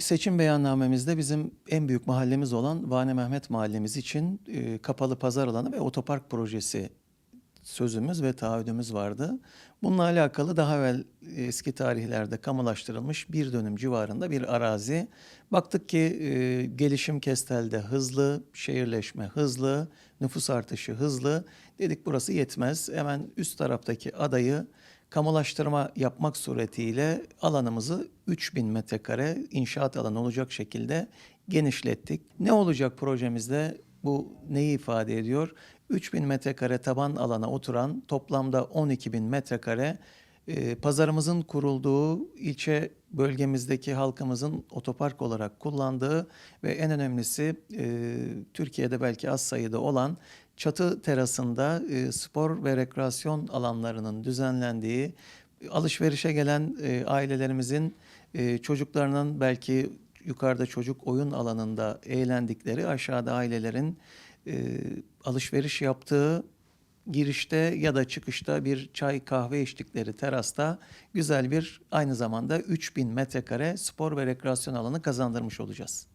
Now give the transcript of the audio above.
seçim beyannamemizde bizim en büyük mahallemiz olan Vane Mehmet Mahallemiz için e, kapalı pazar alanı ve otopark projesi sözümüz ve taahhüdümüz vardı. Bununla alakalı daha evvel e, eski tarihlerde kamulaştırılmış bir dönüm civarında bir arazi. Baktık ki e, gelişim Kestel'de hızlı, şehirleşme hızlı, nüfus artışı hızlı. Dedik burası yetmez. Hemen üst taraftaki adayı kamulaştırma yapmak suretiyle alanımızı 3000 metrekare inşaat alanı olacak şekilde genişlettik. Ne olacak projemizde? Bu neyi ifade ediyor? 3000 metrekare taban alana oturan toplamda 12.000 metrekare e, pazarımızın kurulduğu ilçe bölgemizdeki halkımızın otopark olarak kullandığı ve en önemlisi e, Türkiye'de belki az sayıda olan çatı terasında e, spor ve rekreasyon alanlarının düzenlendiği, alışverişe gelen e, ailelerimizin e, çocuklarının belki yukarıda çocuk oyun alanında eğlendikleri, aşağıda ailelerin e, alışveriş yaptığı girişte ya da çıkışta bir çay kahve içtikleri terasta güzel bir aynı zamanda 3000 metrekare spor ve rekreasyon alanı kazandırmış olacağız.